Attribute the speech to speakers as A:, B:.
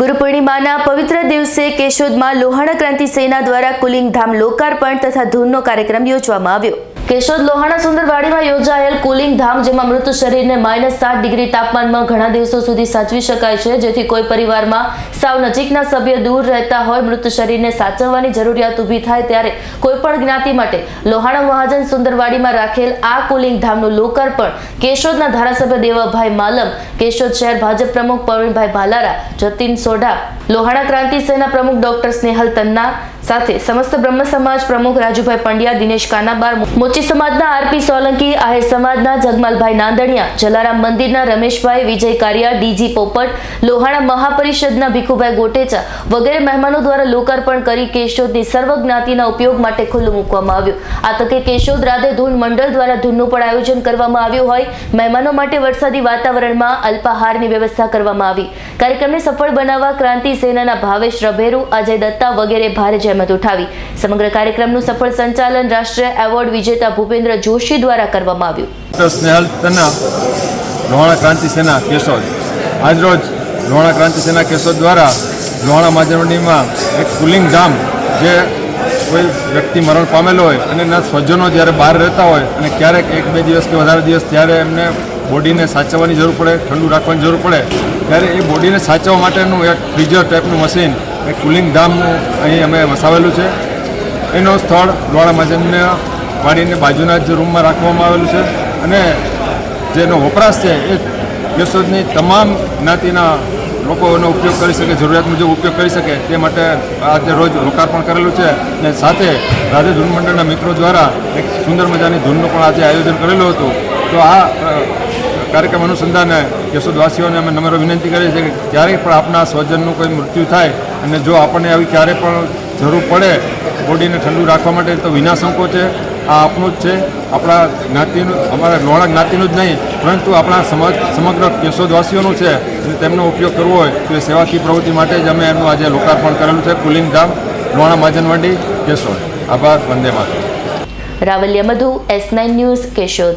A: ગુરુ પૂર્ણિમાના પવિત્ર દિવસે કેશોદમાં લોહાણા ક્રાંતિ સેના દ્વારા કુલિંગ ધામ લોકાર્પણ તથા ધૂનનો કાર્યક્રમ યોજવામાં આવ્યો. કેશોદ લોહાણા સુંદરવાડીમાં યોજાયેલ કુલિંગ ધામ, જેમાં મૃત શરીરને માઇનસ સાત ડિગ્રી તાપમાનમાં ઘણા દિવસો સુધી સાચવી શકાય છે. જેથી કોઈ પરિવારમાં સાવ નજીકના સભ્ય દૂર રહેતા હોય, મૃત શરીરને સાચવવાની જરૂરિયાત ઊભી થાય ત્યારે કોઈપણ જ્ઞાતિ માટે લોહાણા મહાજન સુંદરવાડીમાં રાખેલ આ કુલિંગ ધામનું લોકાર્પણ કેશોદના ધારાસભ્ય દેવાભાઈ માલમ, કેશોદ શહેર ભાજપ પ્રમુખ પ્રવીણભાઈ ભાલારા, જતીન સોઢા લોહાણા ક્રાંતિ સેના પ્રમુખ ડોક્ટર સ્નેહલ તન્ના સાથે સમસ્ત બ્રહ્મ સમાજ પ્રમુખ રાજુભાઈ પંડ્યા, દિનેશ કાનાબાર, મોચી સમાજના આરપી સોલંકી, આહિર સમાજના જગમાલભાઈ નાંદણિયા, જલારામ મંદિરના રમેશભાઈ, વિજય કારિયા, ડીજી પોપટ, લોહાણા મહાપરિષદના ભીખુભાઈ ગોટેચા વગેરે મહેમાનો દ્વારા લોકાર્પણ કરી કેશોદની સર્વ જ્ઞાતિના ઉપયોગ માટે ખુલ્લું મૂકવામાં આવ્યું. આ તકે કેશોદ રાધે ધૂન મંડળ દ્વારા ધૂનનું પણ આયોજન કરવામાં આવ્યું હોય. મહેમાનો માટે વરસાદી વાતાવરણમાં અલ્પાહારની વ્યવસ્થા કરવામાં આવી. કાર્યક્રમને સફળ બનાવવા ક્રાંતિ સેનાના ભાવેશ રભેરુ, અજય દત્તા વગેરે ભારે જહેમત ઉઠાવી. સમગ્ર કાર્યક્રમનું સફળ સંચાલન રાષ્ટ્રીય એવોર્ડ વિજેતા ભૂપેન્દ્ર જોશી દ્વારા કરવામાં આવ્યું.
B: સ્નેહલ તન્ના, લોહાણા ક્રાંતિ સેના કેશોદ. આજરોજ લોહાણા ક્રાંતિ સેના કેશોદ દ્વારા લોહાણા માજરવણીમાં એક કુલિંગ ધામ જે કોઈ વ્યક્તિ મરણ પામેલો હોય અને એના સ્વજનો જ્યારે બહાર રહેતા હોય અને ક્યારેક એક બે દિવસ કે વધારે દિવસ ત્યારે એમને બોડીને સાચવવાની જરૂર પડે, ઠંડુ રાખવાની જરૂર પડે. ત્યારે એ બોડીને સાચવવા માટેનું એક ફ્રીઝર ટાઈપનું મશીન એક કુલિંગ ધામનું અહીં અમે વસાવેલું છે. એનો સ્થળ દ્વારા મહાજનને વાડીને બાજુના જ રૂમમાં રાખવામાં આવેલું છે. અને જેનો વપરાશ છે એ કેશોદની તમામ જ્ઞાતિના લોકો એનો ઉપયોગ કરી શકે, જરૂરિયાત મુજબ ઉપયોગ કરી શકે, તે માટે આજે રોજ લોકાર્પણ કરેલું છે. અને સાથે રાધે ધૂન મંડળના મિત્રો દ્વારા એક સુંદર મજાની ધૂનનું પણ આજે આયોજન કરેલું હતું. તો આ કાર્યક્રમ અનુસંધાને કેશોદવાસીઓને અમે નમ્ર વિનંતી કરીએ છીએ કે ક્યારેય પણ આપના સ્વજનનું કોઈ મૃત્યુ થાય અને જો આપણને આવી ક્યારે પણ જરૂર પડે બોડીને ઠંડુ રાખવા માટે તો વિના સંકોચે આ આપણું જ છે. આપણા જ્ઞાતિનું, અમારા લોણા જ્ઞાતિનું જ નહીં, પરંતુ આપણા સમાજ, સમગ્ર કેશોદવાસીઓનું છે. અને તેમનો ઉપયોગ કરવો હોય તો એ સેવાકીય પ્રવૃત્તિ માટે જ અમે એમનું આજે લોકાર્પણ કરેલું છે. કુલિંગ ધામ લોણા માજનવાડી, કેશોદ. આભાર. વંદે માતા
A: રાવલ્ય મધુ, એસ નાઇન ન્યૂઝ, કેશોદ.